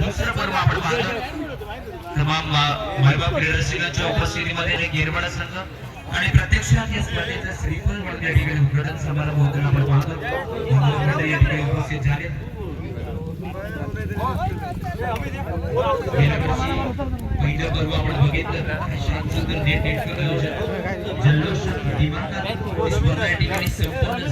दुसरं पर्व आपण पाहतो तमाम मायबाप क्रीडाशीलांच्या उपस्थितीमध्ये एक गिरवाडा संघ आणि प्रत्यक्षात या स्पर्धेचं श्रीफळ म्हणून या ठिकाणी उद्घाटन समारंभ होताना आपण पाहतो. मंडळी या ठिकाणी उपस्थित झाले. गेल्या वर्षी पहिलं पर्व आपण बघितलं शांत सुंदर नेट नेटकं आयोजन जल्लोष दिमाखात स्पर्धा या ठिकाणी संपन्न झाली.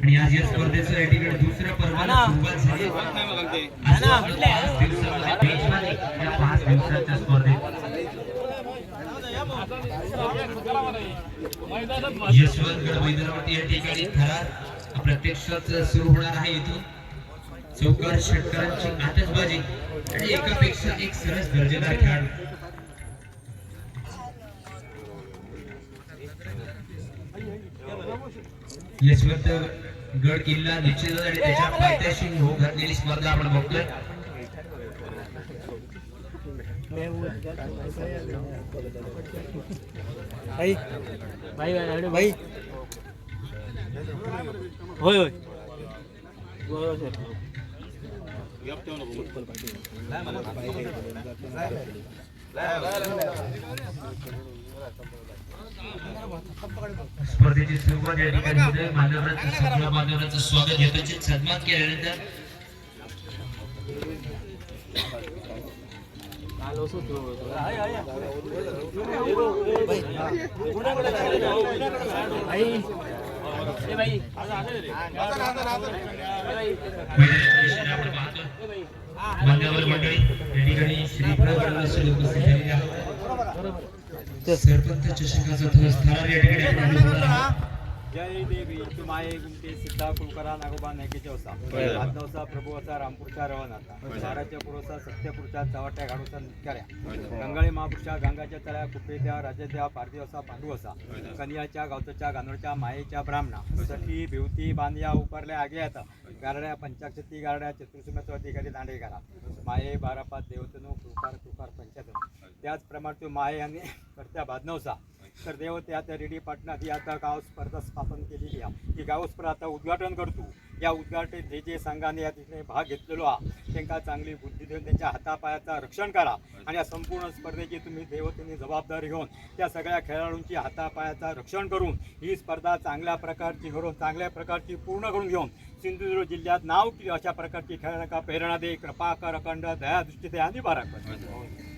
आणि आज या स्पर्धेचं या ठिकाणी दुसऱ्या पर्वाला सुरुवात झाली. या पाच दिवसाच्या स्पर्धेत. यशवंतगड मैदानावरती या ठिकाणी थरार प्रत्यक्षात सुरू होणार आहे इथून. चौकार षटकारांची आतषबाजी आणि एकापेक्षा एक सरस दर्जेदार खेळाडू. यशवंत गड किल्ला निश्चित आणि त्याच्या पायथ्याशी हो घातलेली स्पर्धा आपण बघतोय. भाई भाई भाई भाई होय होय. स्पर्धेची सुरुवात या ठिकाणी होते. मान्यवरांचं सगळ्या मान्यवरांचं स्वागत. यथोचित सन्मान केल्यानंतर मान्यवर मंडळी या ठिकाणी श्री गणेश उपस्थित झालेले आहेत. सरपंच चषकाचा थोडा स्थानावर या ठिकाणी जय देवी तुमाये गुमते सिद्धा कुलकरा नागोबा नायकीच्या वसा. आदनवसा प्रभू असा रामपूरच्या रवनाथा शहराच्या पुरोसा सत्यपूरच्या चवाट्या घाडूचा नित्याऱ्या गंगाळी महापुरुषा गंगाच्या तळ्या कुपेद्या राजाद्या पारदेवसा पांडू असा कनियाच्या गावतच्या गानोळच्या मायेच्या ब्राह्मणा. सखी भिवती बांधिया उपारल्या आगे आता. गारड्या पंचाक्षती गारड्या चतुर्सुम्याचा अधिकारी दांडे करा माये बारापात देवतनो कृकार कृकार पंचायतनो. त्याचप्रमाणे तो माये आणि करत्या बादनवसा तर देव आता रेडी पाटणात ही आता गाव स्पर्धा स्थापन केलेली आहे. ही गाव स्पर्धा आता उद्घाटन करतो. या उद्घाटन जे जे संघाने या तिथे भाग घेतलेलो हा त्यांना चांगली बुद्धी देऊन त्यांच्या हातापायाचं रक्षण करा आणि या संपूर्ण स्पर्धेची तुम्ही देवतेने जबाबदारी घेऊन त्या सगळ्या खेळाडूंची हातापायाचं रक्षण करून ही स्पर्धा चांगल्या प्रकारची करून चांगल्या प्रकारची पूर्ण करून घेऊन सिंधुदुर्ग जिल्ह्यात नाव की अशा प्रकारची खेळाडू प्रेरणा दे कृपा कर अखंड दयादृष्टी दे आणि बारा कर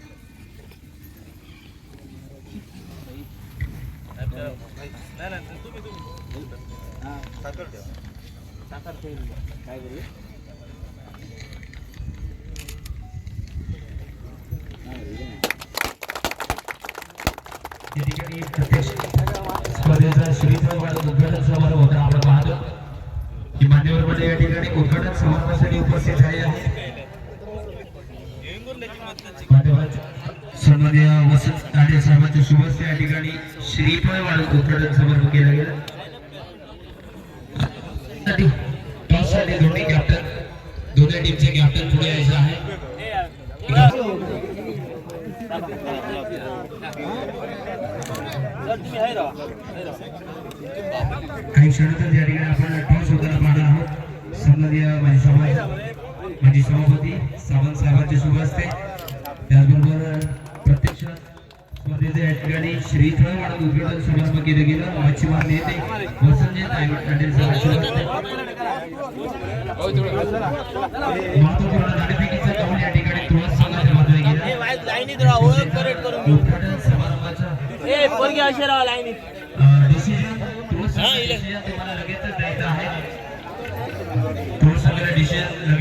या ठिकाणी स्पर्धेचा श्रीफळ वाढत उद्घाटन समारंभ आपण पाहतो की मान्यवर म्हणजे या ठिकाणी उद्घाटन समारंभासाठी उपस्थित झाले आहे. सन्मान्य वसंत ताडे साहेबांच्या शुभ या ठिकाणी श्रीफळ वाढत उद्घाटन समारंभ केला गेला. टॉससाठी दोन्ही कॅप्टन दोन्ही टीमचे कॅप्टन पुढे यायचं आहे. काही क्षणातच या ठिकाणी आपण टॉस होताना पाहणार आहोत. सन्मान्य माझी सभा माझी सभापती सावंत साहेबांचे शुभ असते त्याचबरोबर स्पर्धेचे या ठिकाणी श्रीफळ वाढत उद्घाटन समारंभ केलं गेलं. मच्छीमार नेते वसंत तांडेल साहेब शुभ असते महत्त्वपूर्ण नाणेफेकीचं पाऊल या ठिकाणी तुळस संघाच्या बाजूने गेलं. उद्घाटन समारंभाचा डिसिजन तुळस तुम्हाला लगेचच द्यायचं आहे. तुळस डिसिजन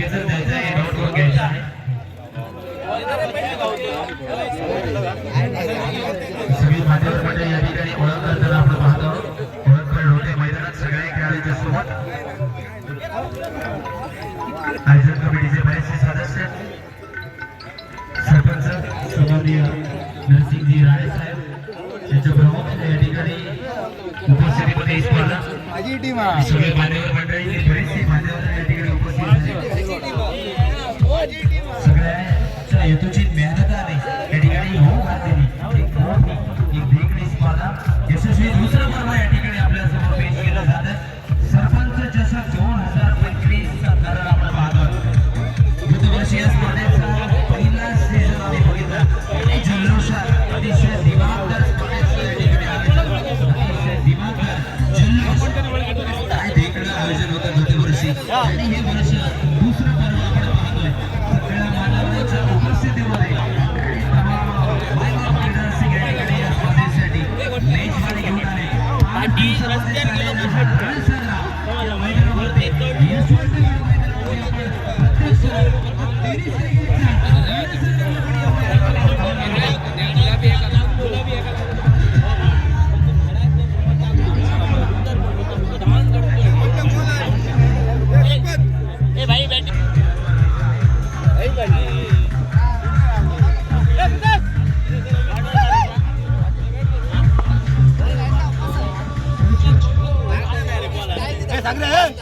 मुख्य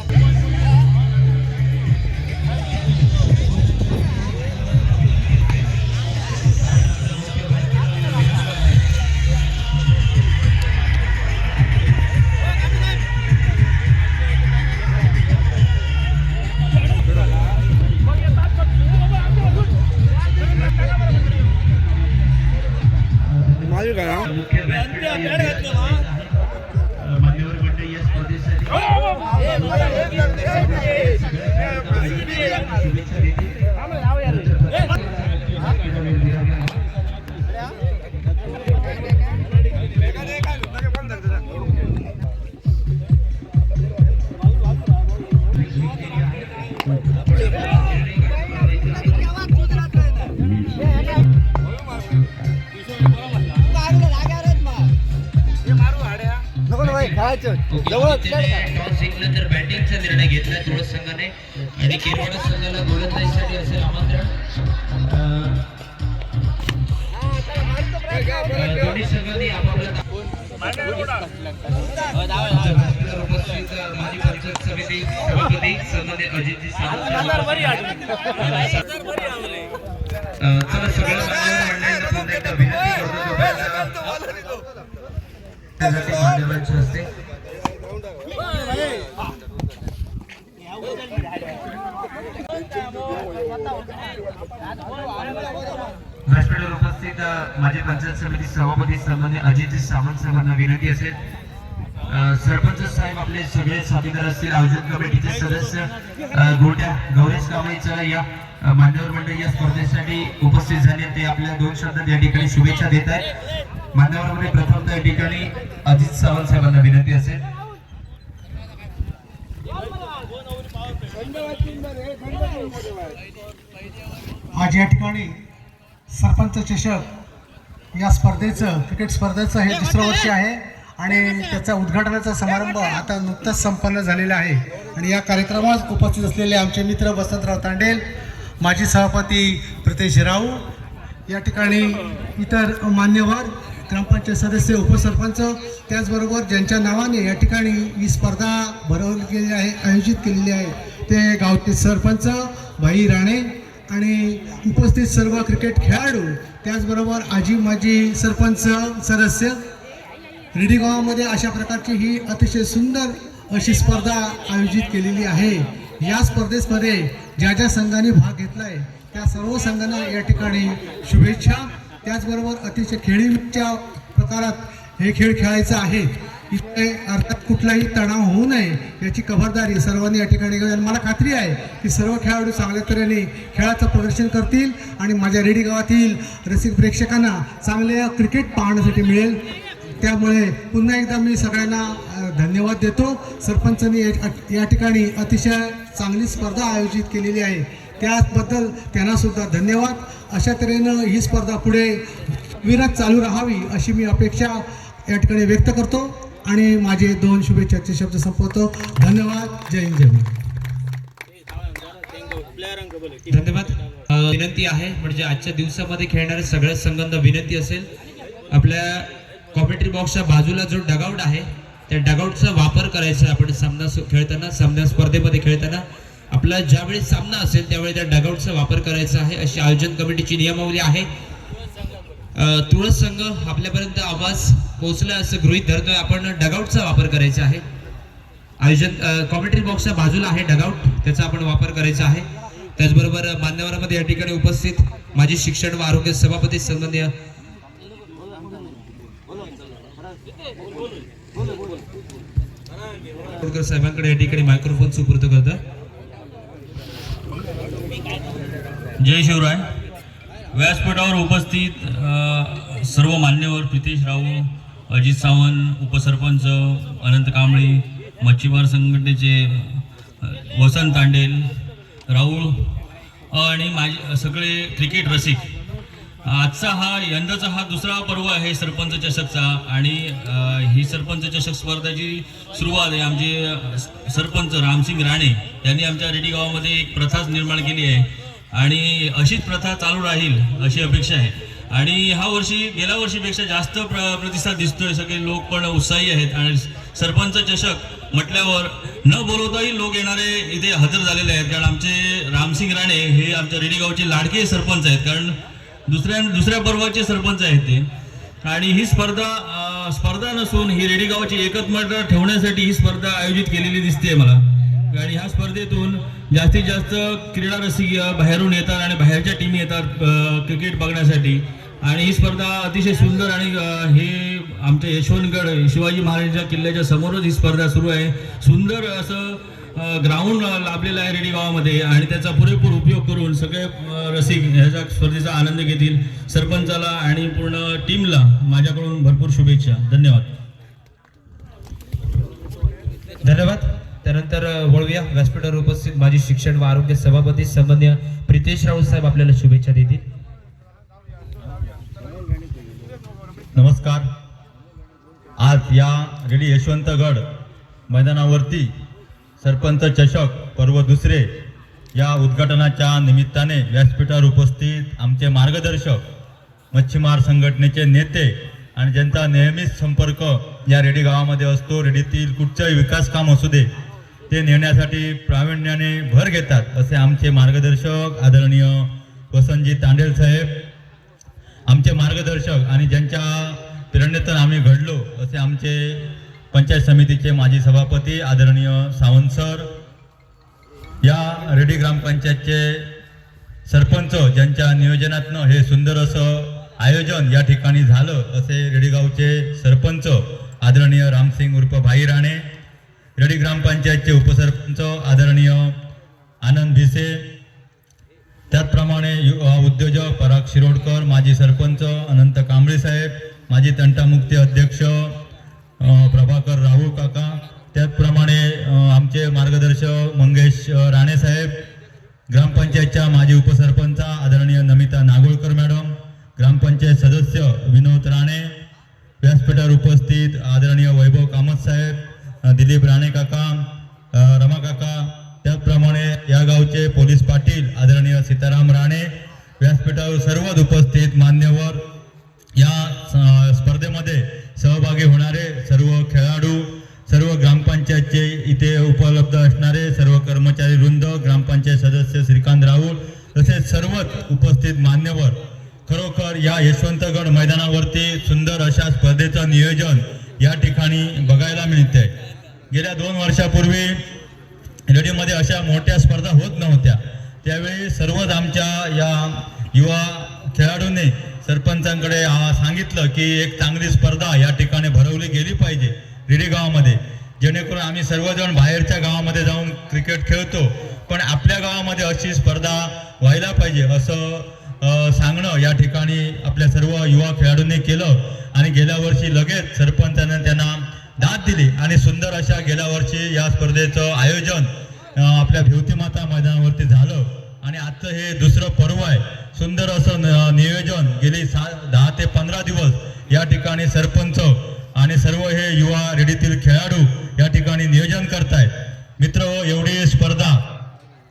घेतला तुळस संघाने आणि किरवाडा संघाला गोलंदाजीसाठी असेल आमंत्रण. दोन्ही संघांनी व्यासपीठावर उपस्थित माजी पंचायत समिती सभापती सन्मान्य अजितजी चला सगळ्या मान्यवर मंडळींना पुन्हा एकदा विनंती करतो. जोपर्यंत त्यासाठी मान्यवरांच्या हस्ते. व्यासपीठावर उपस्थित माझे पंचायत समिती सभापती सन्मान्य अजित सावंत साहेबांना विनंती असेल. सरपंच साहेब आपले सगळे साथीदार असतील आयोजन कमिटीचे सदस्य गोट्या गौरेश कांबळेचं या मान्यवर मंडळ या स्पर्धेसाठी उपस्थित झाले. ते आपल्या दोन शब्दात या ठिकाणी शुभेच्छा देत आहेत. मान्यवरांमध्ये प्रथम या ठिकाणी अजित सावंत साहेबांना विनंती असेल. आज या ठिकाणी सरपंच चषक या स्पर्धेचं क्रिकेट स्पर्धेचं हे दुसरं वर्ष आहे आणि त्याचा उद्घाटनाचा समारंभ आता नुकताच संपन्न झालेला आहे. आणि या कार्यक्रमात उपस्थित असलेले आमचे मित्र वसंतराव तांडेल माजी सभापती प्रितेश राऊ या ठिकाणी इतर मान्यवर ग्रामपंचायत सदस्य उपसरपंच त्याचबरोबर ज्यांच्या नावाने या ठिकाणी ही स्पर्धा भरवली गेली आहे आयोजित केलेली आहे ते गावचे सरपंच भाई राणे आणि उपस्थित सर्व क्रिकेट खेळाडू त्याचबरोबर आजी माजी सरपंच सदस्य रेडी गावामध्ये अशा प्रकारची ही अतिशय सुंदर अशी स्पर्धा आयोजित केलेली आहे. या स्पर्धेमध्ये ज्या ज्या संघाने भाग घेतला आहे त्या सर्व संघांना या ठिकाणी शुभेच्छा. त्याचबरोबर अतिशय खेळीच्या प्रकारात हे खेळ खेळायचं आहे. इथे अर्थात कुठलाही तणाव होऊ नये याची खबरदारी सर्वांनी या ठिकाणी घ्यावी. आणि मला खात्री आहे की सर्व खेळाडू चांगल्या तऱ्हेने खेळाचं प्रदर्शन करतील आणि माझ्या रेडी गावातील रसिक प्रेक्षकांना चांगले क्रिकेट पाहण्यासाठी मिळेल. त्यामुळे पुन्हा एकदा मी सगळ्यांना धन्यवाद देतो. सरपंचांनी या- ठिकाणी अतिशय चांगली स्पर्धा आयोजित केलेली आहे. त्याबद्दल त्यांनासुद्धा धन्यवाद. अशा तऱ्हेनं ही स्पर्धा पुढे विरत चालू राहावी अशी मी अपेक्षा या ठिकाणी व्यक्त करतो. आणि माझे दोन शुभेच्छाचे शब्द संपवतो. धन्यवाद. जय हिंद जय महाराष्ट्र. धन्यवाद. विनंती आहे म्हणजे आजच्या दिवसामध्ये खेळणाऱ्या सगळ्या संघांना विनंती असेल. आपल्या कॉमेंट्री बॉक्सच्या बाजूला जो डगआउट आहे त्या डगआउटचा वापर करायचा आहे आपण सामना सु- खेळताना सामना स्पर्धेमध्ये खेळताना. आपला ज्यावेळी सामना असेल त्यावेळी त्या डगआउटचा वापर करायचा आहे अशी आयोजन कमिटीची नियमावली आहे. तुळस संघ आपल्यापर्यंत आवाज पोहोचलं असं गृहित धरतोय. आपण डगआउटचा वापर करायचा आहे. आयोजन कॉमेंट्री बॉक्सच्या बाजूला आहे डगआउट त्याचा आपण वापर करायचा आहे. त्याचबरोबर मान्यवरांमध्ये या ठिकाणी उपस्थित माजी शिक्षण व आरोग्य सभापती सन्मान्य साहेबांकडे या ठिकाणी मायक्रोफोन सुपूर्द करत जय शिवराय. व्यासपीठावर उपस्थित सर्व मान्यवर प्रितेश राऊ अजित सावंत उपसरपंच अनंत कांबळे मच्छीमार संघटनेचे वसंत तांडेल राहुल आणि माझे सगळे क्रिकेट रसिक. आजचा हा यंदाचा हा दुसरा पर्व आहे सरपंच चषकचा आणि ही सरपंच चषक स्पर्धेची सुरुवात आहे. आमचे सरपंच रामसिंग राणे यांनी आमच्या रेडी गावामध्ये एक प्रथाच निर्माण केली आहे. आणि अशीच प्रथा चालू राहील अशी अपेक्षा आहे. आणि ह्या वर्षी गेल्या वर्षीपेक्षा जास्त प्र प्रतिसाद दिसतोय. सगळे लोक पण उत्साही आहेत. आणि सरपंच चषक म्हटल्यावर न बोलवताही लोक येणारे इथे हजर झालेले आहेत. कारण आमचे रामसिंग राणे हे आमच्या रेडीगावचे लाडके सरपंच आहेत. कारण दुसऱ्या दुसऱ्या पर्वाचे सरपंच आहेत ते. आणि ही स्पर्धा स्पर्धा नसून ही रेडीगावची एकत्र ठेवण्यासाठी ही स्पर्धा आयोजित केलेली दिसते मला. आणि ह्या स्पर्धेतून जास्तीत जास्त क्रीडा रसिक बाहेरून येतात आणि बाहेरच्या टीम येतात क्रिकेट बघण्यासाठी. आणि ही स्पर्धा अतिशय सुंदर आणि हे आमच्या यशवंतगड शिवाजी महाराजांच्या किल्ल्याच्या समोरच ही स्पर्धा सुरू आहे. सुंदर असं ग्राउंड लाभलेलं आहे रेडी गावामध्ये आणि त्याचा पुरेपूर उपयोग करून सगळे रसिक ह्याच्या स्पर्धेचा आनंद घेतील सरपंचाला आणि पूर्ण टीमला माझ्याकडून भरपूर शुभेच्छा. धन्यवाद. धन्यवाद. त्यानंतर वळूया. व्यासपीठावर उपस्थित माजी शिक्षण व आरोग्य सभापती संबंधी प्रितेश राऊत साहेब आपल्याला शुभेच्छा देतील. नमस्कार. आज या रेडी यशवंतगड मैदानावरती सरपंच चषक पर्व दुसरे या उद्घाटनाच्या निमित्ताने व्यासपीठावर उपस्थित आमचे मार्गदर्शक मच्छीमार संघटनेचे नेते आणि ज्यांचा नेहमीच संपर्क या रेडी गावामध्ये असतो रेडीतील कुठचंही विकास काम असू दे ते नेण्यासाठी प्रावीण्याने भर घेतात असे आमचे मार्गदर्शक आदरणीय वसंतजी तांडेल साहेब आमचे मार्गदर्शक आणि ज्यांच्या प्रेरणेतून आम्ही घडलो असे आमचे पंचायत समितीचे माजी सभापती आदरणीय सावंत सर या रेडी ग्रामपंचायतचे सरपंच ज्यांच्या नियोजनातनं हे सुंदर असं आयोजन या ठिकाणी झालं असे रेडीगावचे सरपंच आदरणीय रामसिंग उर्फ भाई राणे रेडी ग्रामपंचायतचे उपसरपंच आदरणीय आनंद भिसे त्याचप्रमाणे यु- उद्योजक पराग शिरोडकर माजी सरपंच अनंत कांबळे साहेब माजी तंटामुक्ती अध्यक्ष प्रभाकर राहुल काका त्याचप्रमाणे आमचे मार्गदर्शक मंगेश राणे साहेब ग्रामपंचायतच्या माजी उपसरपंच आदरणीय नमिता नागोळकर मॅडम ग्रामपंचायत सदस्य विनोद राणे व्यासपीठावर उपस्थित आदरणीय वैभव कामत साहेब दिलीप राणे काका रमा काका त्याचप्रमाणे या गावचे पोलीस पाटील आदरणीय सीताराम राणे व्यासपीठावर सर्वच उपस्थित मान्यवर या स- स्पर्धेमध्ये सहभागी होणारे सर्व खेळाडू सर्व ग्रामपंचायतचे इथे उपलब्ध असणारे सर्व कर्मचारी वृंद ग्रामपंचायत सदस्य श्रीकांत राहुल तसेच सर्वच उपस्थित मान्यवर. खरोखर या यशवंतगड मैदानावरती सुंदर अशा स्पर्धेचं नियोजन या ठिकाणी बघायला मिळते गेल्या दोन वर्षापूर्वी रेडिओमध्ये अशा मोठ्या स्पर्धा होत नव्हत्या. त्यावेळी सर्वच आमच्या या युवा खेळाडूंनी सरपंचांकडे सांगितलं की एक चांगली स्पर्धा या ठिकाणी भरवली गेली पाहिजे रिडी गावामध्ये जेणेकरून आम्ही सर्वजण बाहेरच्या गावामध्ये जाऊन क्रिकेट खेळतो. पण आपल्या गावामध्ये अशी स्पर्धा व्हायला पाहिजे असं सांगणं या ठिकाणी आपल्या सर्व युवा खेळाडूंनी केलं. आणि गेल्या वर्षी लगेच सरपंचांना त्यांना दाद दिली. आणि सुंदर अशा गेल्या वर्षी या स्पर्धेचं आयोजन आपल्या भिवतीमाता मैदानावरती झालं. आणि आजचं हे दुसरं पर्व आहे. सुंदर असं न- नियोजन गेली सा दहा ते पंधरा दिवस या ठिकाणी सरपंच आणि सर्व हे युवा रेडीतील खेळाडू या ठिकाणी नियोजन करतायत. मित्र एवढी स्पर्धा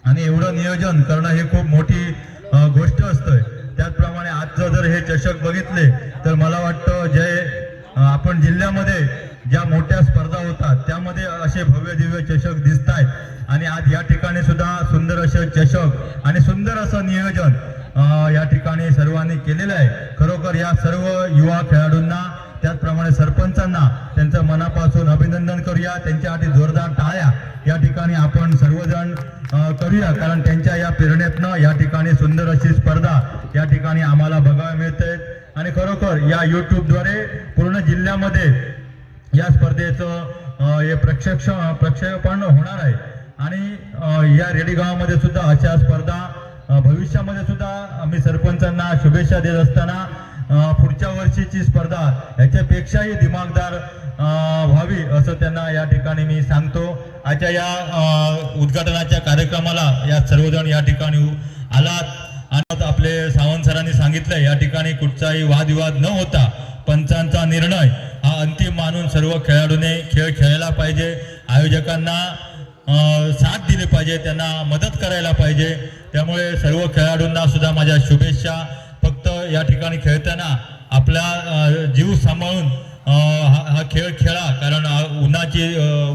आणि एवढं नियोजन करणं ही खूप मोठी गोष्ट असतंय. त्याचप्रमाणे आजचं जर हे चषक बघितले तर मला वाटतं जे आपण जिल्ह्यामध्ये ज्या मोठ्या स्पर्धा होतात त्यामध्ये असे भव्य दिव्य चषक दिसत आहेत आणि आज या ठिकाणी सुद्धा सुंदर असे चषक आणि सुंदर असं नियोजन या ठिकाणी सर्वांनी केलेलं आहे. खरोखर या सर्व युवा खेळाडूंना त्याचप्रमाणे सरपंचांना त्यांचं मनापासून अभिनंदन करूया. त्यांच्यासाठी जोरदार टाळ्या या ठिकाणी आपण सर्वजण करूया. कारण त्यांच्या या प्रेरणेतनं या ठिकाणी सुंदर अशी स्पर्धा या ठिकाणी आम्हाला बघायला मिळते. आणि खरोखर या युट्यूबद्वारे पूर्ण जिल्ह्यामध्ये या स्पर्धेचं हे प्रक्षक्ष प्रक्षेपण होणार आहे. आणि या रेडी गावामध्ये सुद्धा अशा स्पर्धा भविष्यामध्ये सुद्धा आम्ही सरपंचांना शुभेच्छा देत असताना पुढच्या वर्षीची स्पर्धा याच्यापेक्षाही दिमागदार व्हावी असं त्यांना या ठिकाणी मी सांगतो. आजच्या या उद्घाटनाच्या कार्यक्रमाला या सर्वजण या ठिकाणी आलात. आणि आपले सावंत सरांनी सांगितलं या ठिकाणी कुठचाही वादविवाद न होता पंचांचा निर्णय हा अंतिम मानून सर्व खेळाडूने खेळ खेळायला पाहिजे. आयोजकांना साथ दिली पाहिजे त्यांना मदत करायला पाहिजे. त्यामुळे सर्व खेळाडूंना सुद्धा माझ्या शुभेच्छा. फक्त या ठिकाणी खेळताना आपला जीव सांभाळून हा हा खेळ खेळा. कारण उन्हाची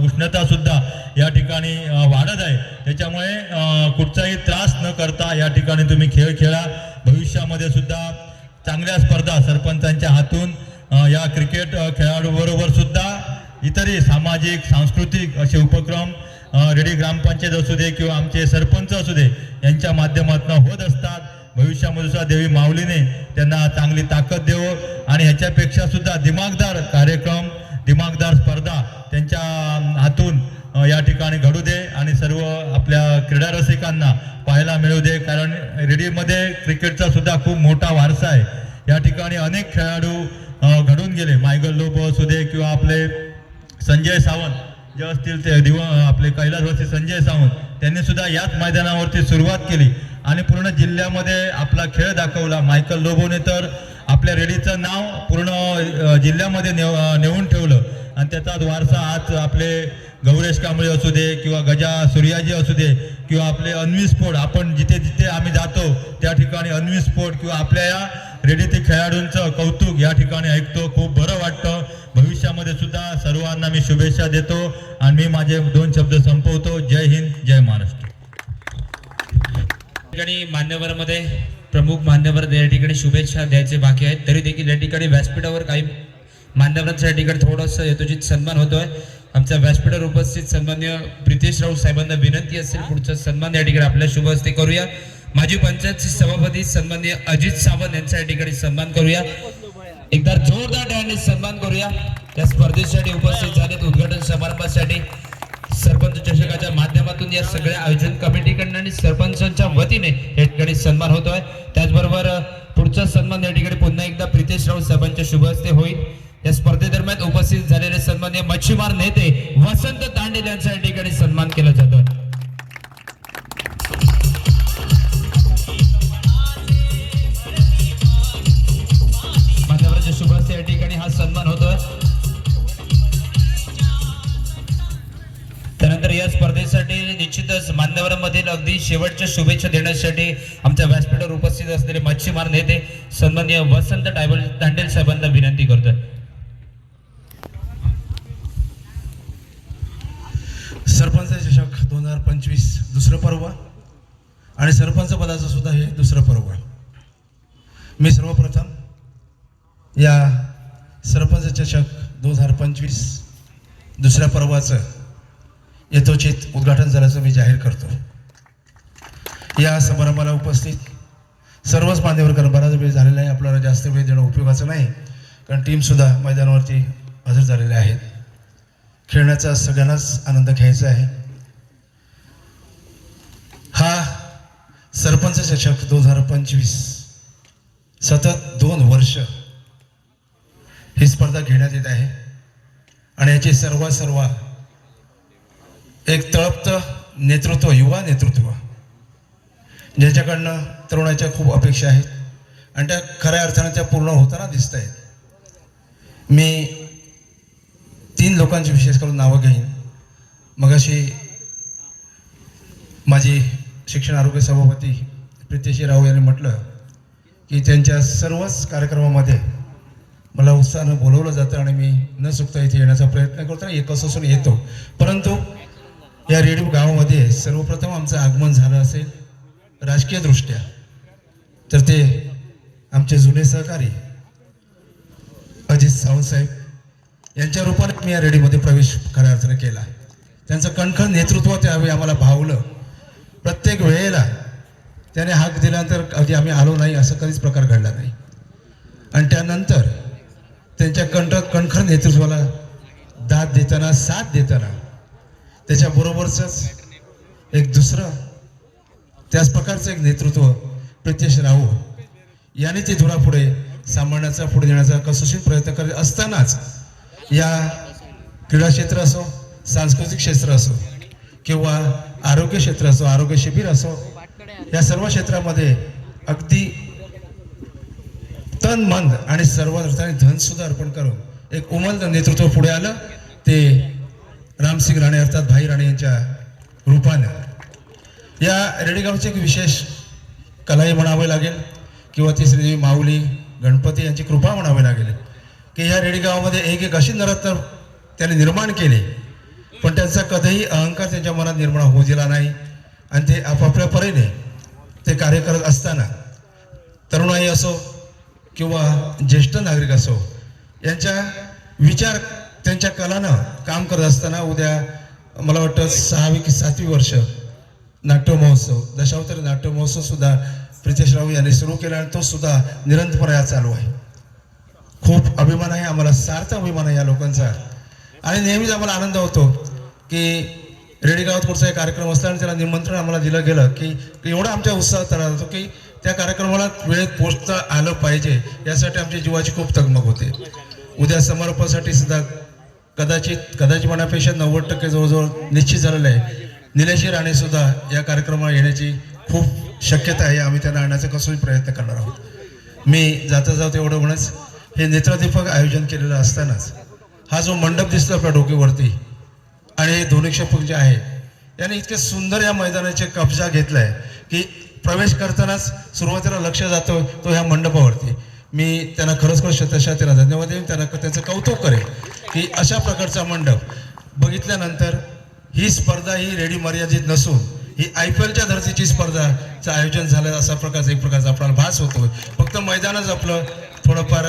उष्णता सुद्धा या ठिकाणी वाढत आहे. त्याच्यामुळे कुठचाही त्रास न करता या ठिकाणी तुम्ही खेळ खेळा. भविष्यामध्ये सुद्धा चांगल्या स्पर्धा सरपंचांच्या हातून या क्रिकेट खेळाडूबरोबर सुद्धा इतरही सामाजिक सांस्कृतिक असे उपक्रम रेडी ग्रामपंचायत असू दे किंवा आमचे सरपंच असू दे यांच्या माध्यमातून होत असतात. भविष्यामध्ये सुद्धा देवी माऊलीने त्यांना चांगली ताकद देव आणि ह्याच्यापेक्षा सुद्धा दिमागदार कार्यक्रम दिमागदार स्पर्धा त्यांच्या हातून या ठिकाणी घडू दे आणि सर्व आपल्या क्रीडा रसिकांना पाहायला मिळू दे. कारण रेडीमध्ये क्रिकेटचा सुद्धा खूप मोठा वारसा आहे. या ठिकाणी अनेक खेळाडू हो, घडून गेले. मायगल लोबो असू दे किंवा आपले संजय सावंत जे असतील ते दिव आपले कैलासवासी संजय सावंत त्यांनी सुद्धा याच मैदानावरती सुरुवात केली. आणि पूर्ण जिल्ह्यामध्ये आपला खेळ दाखवला. मायकल लोबोने तर आपल्या रेडीचं नाव पूर्ण जिल्ह्यामध्ये नेव नेऊन ठेवलं. आणि त्याचाच वारसा आज आपले गौरेश कांबळे असू दे किंवा गजा सूर्याजी असू दे किंवा आपले अन्वी स्फोट आपण जिथे जिथे आम्ही जातो त्या ठिकाणी अन्वी स्फोट किंवा आपल्या या रेडीतील खेळाडूंचं कौतुक या ठिकाणी ऐकतो. खूप बरं वाटतं. भविष्यामध्ये सुद्धा सर्वांना मी शुभेच्छा देतो आणि मी माझे दोन शब्द संपवतो. जय हिंद जय महाराष्ट्र. ठिकाणी मान्यवरमध्ये प्रमुख मान्यवर या ठिकाणी शुभेच्छा द्यायचे बाकी आहेत. तरी देखील या ठिकाणी व्यासपीठावर काही मान्यवरांच्या ठिकाणी थोडंसं यथोचित सन्मान होतोय. आमच्या व्यासपीठावर उपस्थित सन्मान्य प्रितेश राऊत साहेबांना विनंती असेल पुढचा सन्मान या ठिकाणी आपल्या शुभ हस्ते करूया. माजी पंचायत सभापती सन्मान्य अजित सावंत यांचा या ठिकाणी सन्मान करूया. एकदा जोरदार टाळ्याने सन्मान करूया. या स्पर्धेसाठी उपस्थित झालेत उद्घाटन समारंभासाठी. सरपंच चषकाच्या माध्यमातून या सगळ्या आयोजन कमिटीकडनं आणि सरपंचांच्या वतीने या ठिकाणी सन्मान होतोय. त्याचबरोबर पुढचा सन्मान या ठिकाणी पुन्हा एकदा प्रितेश राऊत साहेबांच्या शुभ हस्ते होईल. या स्पर्धेदरम्यान उपस्थित झालेले सन्मान्य मच्छीमार नेते वसंत तांडेल यांचा या ठिकाणी सन्मान केला जातोय. सन्मान होतोय. त्यानंतर या स्पर्धेसाठी निश्चितच मान्यवरांमधील अगदी शेवटच्या शुभेच्छा देण्यासाठी आमच्या व्यासपीठावर उपस्थित असलेले मच्छीमार नेते सन्मान्य वसंत टायबल तांडेल साहेबांना विनंती करतोय. सरपंच चषक दोन हजार पंचवीस दुसरं पर्व आणि सरपंच पदाचं सुद्धा हे दुसरं पर्व मी सर्वप्रथम या सरपंच चषक दोन हजार पंचवीस दुसऱ्या पर्वाचं यथोचित उद्घाटन झाल्याचं मी जाहीर करतो. या समारंभाला उपस्थित सर्वच मान्यवर कारण बराच वेळ झालेला आहे. आपल्याला जास्त वेळ देणं उपयोगाचं नाही. कारण टीमसुद्धा मैदानावरती हजर झालेल्या आहेत. खेळण्याचा सगळ्यांनाच आनंद घ्यायचा आहे. हा सरपंच चषक दोन हजार पंचवीस सतत दोन वर्ष ही स्पर्धा घेण्यात येत आहे. आणि याची सर्व सर्व एक तळपतं नेतृत्व युवा नेतृत्व ज्याच्याकडनं तरुणाच्या खूप अपेक्षा आहेत. आणि त्या खऱ्या अर्थानं त्या पूर्ण होताना दिसत आहेत मी तीन लोकांची विशेष करून नावं घेईन. मगाशी माझी शिक्षण आरोग्य सभापती प्रितेशी राव यांनी म्हटलं की त्यांच्या सर्वच कार्यक्रमामध्ये मला उत्साहानं बोलवलं जातं आणि मी न चुकता इथे येण्याचा प्रयत्न करतो आणि एक असून येतो. परंतु या रेडिओ गावामध्ये सर्वप्रथम आमचं आगमन झालं असेल राजकीयदृष्ट्या तर ते आमचे जुने सहकारी अजित सावंत साहेब यांच्या रूपाने मी या रेडीमध्ये प्रवेश खऱ्या केला. त्यांचं कणखण नेतृत्व त्यावेळी आम्हाला भावलं. प्रत्येक वेळेला त्याने हाक दिल्यानंतर अगदी आम्ही आलो नाही असं कधीच प्रकार घडला नाही. आणि त्यानंतर त्यांच्या कंठ कणखर नेतृत्वाला दाद देताना साथ देताना. त्याच्याबरोबरच एक दुसरं त्याच प्रकारचं एक नेतृत्व प्रितेश राऊ याने ते धुरा पुढे सांभाळण्याचा पुढे नेण्याचा कसोशील प्रयत्न करत असतानाच या क्रीडा क्षेत्र असो सांस्कृतिक क्षेत्र असो किंवा आरोग्य क्षेत्र असो आरोग्य शिबिर असो या सर्व क्षेत्रामध्ये अगदी तन मन आणि सर्व अर्थाने धन सुद्धा अर्पण करून एक उमद नेतृत्व पुढे आलं. ते रामसिंग राणे अर्थात भाई राणे यांच्या रूपानं. या रेडेगावचे एक विशेष कलाही म्हणावे लागेल किंवा ती श्रीदेवी माऊली गणपती यांची कृपा म्हणावी लागेल. की ह्या रेडेगावामध्ये एक एक अशी नरत्न त्याने निर्माण केले. पण त्यांचा कधीही अहंकार त्यांच्या मनात निर्माण होऊ दिला नाही. आणि ते आपापल्या परीने ते कार्य करत असताना तरुणाई असो किंवा ज्येष्ठ नागरिक असो यांच्या विचार त्यांच्या कलानं काम करत असताना उद्या मला वाटतं सहावी की सातवी वर्ष नाट्य महोत्सव दशावतारी नाट्य महोत्सव सुद्धा प्रितेश राव यांनी सुरू केला आणि तो सुद्धा निरंतरपणे चालू आहे. खूप अभिमान आहे आम्हाला सार्थ अभिमान आहे या लोकांचा. आणि नेहमीच आम्हाला आनंद होतो की रेडी गावात कुठचा एक कार्यक्रम असला आणि त्याला निमंत्रण आम्हाला दिलं गेलं की एवढा आमच्या उत्साह तयार होतो की त्या कार्यक्रमाला वेळेत पोचता आलं पाहिजे यासाठी आमच्या जीवाची खूप तगमग होते. उद्या समारोपासाठी सुद्धा कदाचित कदाचित म्हणण्यापेक्षा नव्वद टक्के जवळजवळ निश्चित झालेलं आहे. निलेशी राणे सुद्धा या कार्यक्रमाला येण्याची खूप शक्यता आहे आम्ही त्यांना आणण्याचा कसोही प्रयत्न करणार आहोत. मी जाता जाता एवढं म्हणच हे नेत्रदीपक आयोजन केलेलं असतानाच हा जो मंडप दिसतो आपल्या डोकेवरती आणि हे दोन्ही क्षेपक जे आहे याने इतके सुंदर या मैदानाचे कब्जा घेतला आहे की प्रवेश करतानाच सुरुवातीला लक्ष जातो तो ह्या मंडपावरती. मी त्यांना खरंच खरंच शतशातीला धन्यवाद देईन. त्यांना त्यांचं कौतुक करेन की अशा प्रकारचा मंडप बघितल्यानंतर ही स्पर्धा ही रेडी मर्यादित नसून ही आय पी एलच्या धर्तीची स्पर्धाचं आयोजन झालं असा प्रकारचा एक प्रकारचा आपल्याला भास होतो. फक्त मैदानच आपलं थोडंफार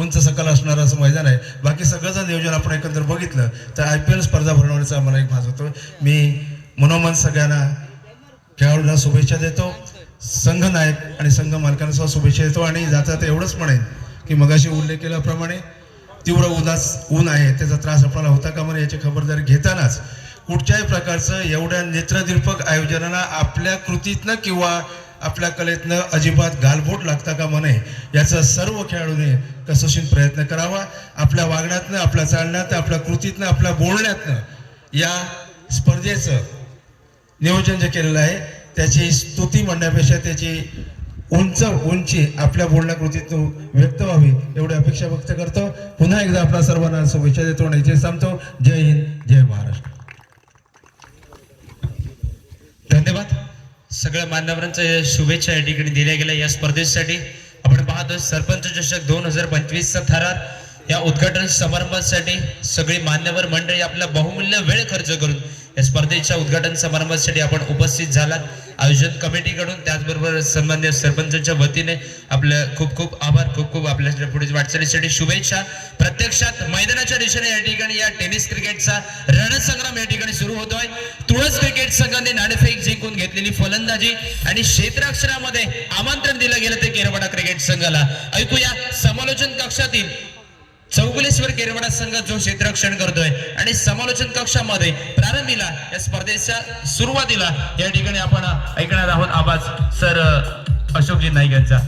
उंच सकल असणारं असं मैदान आहे. बाकी सगळं नियोजन आपण एकंदर बघितलं तर आय पी एल स्पर्धा भरवण्याचा आम्हाला एक भास होतो. मी मनोमन सगळ्यांना खेळाडूला शुभेच्छा देतो. संघ नायक आणि संघ मालकांना सुद्धा शुभेच्छा देतो. आणि जाता एवढंच म्हणेन की मगाशी उल्लेख केल्याप्रमाणे तीव्र उदास ऊन आहे. त्याचा त्रास आपल्याला होता का म्हणे याची खबरदारी घेतानाच कुठच्याही प्रकारचं एवढ्या नेत्रदीर्पक आयोजनाला आपल्या कृतीतनं किंवा आपल्या कलेतनं अजिबात गालबोट लागता का म्हणे? याचा सर्व खेळाडूने कसोशीन प्रयत्न करावा. आपल्या वागण्यातनं आपल्या चालण्यात आपल्या कृतीतनं आपल्या बोलण्यातनं या स्पर्धेचं नियोजन जे केलेलं आहे त्याची स्तुती म्हणण्यापेक्षा त्याची उंच उंची आपल्या बोलण्याकृतीतून व्यक्त व्हावी एवढी अपेक्षा व्यक्त करतो. पुन्हा एकदा आपल्या सर्वांना शुभेच्छा देतो आणि इथे सांगतो जय हिंद जय महाराष्ट्र. धन्यवाद. सगळ्या मान्यवरांच्या शुभेच्छा या ठिकाणी दिल्या गेल्या या स्पर्धेसाठी. आपण पाहतो सरपंच चषक दोन हजार पंचवीसचा थरार या उद्घाटन समारंभासाठी सगळी मान्यवर मंडळी आपला बहुमूल्य वेळ खर्च करून या स्पर्धेच्या उद्घाटन समारंभासाठी आपण उपस्थित झालात. आयोजन कमिटीकडून त्याचबरोबर सन्मान्य सरपंचांच्या वतीने आपलं खूप खूप आभार खूप खूप आपल्या पुढील वाटचालीसाठी शुभेच्छा. प्रत्यक्षात मैदानाच्या दिशेने या ठिकाणी या टेनिस क्रिकेटचा रणसंग्राम या ठिकाणी सुरू होतोय. तुळस क्रिकेट संघाने नाणेफेक जिंकून घेतलेली फलंदाजी आणि क्षेत्राक्षरामध्ये आमंत्रण दिलं गेलं ते केरवाडा क्रिकेट संघाला. ऐकूया समालोचन कक्षातील चौगुलेश्वर केरवडा संघ जो क्षेत्ररक्षण करतोय आणि समालोचन कक्षामध्ये प्रारंभीला या स्पर्धेच्या सुरुवातीला या ठिकाणी आपण ऐकणार आहोत आवाज सर अशोकजी नाईक यांचा.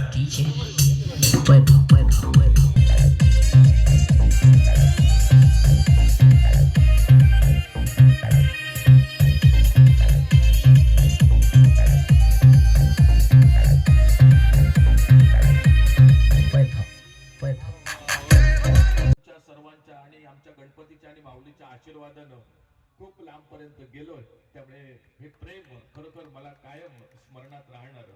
राहणार आणि याच ठिकाणाहून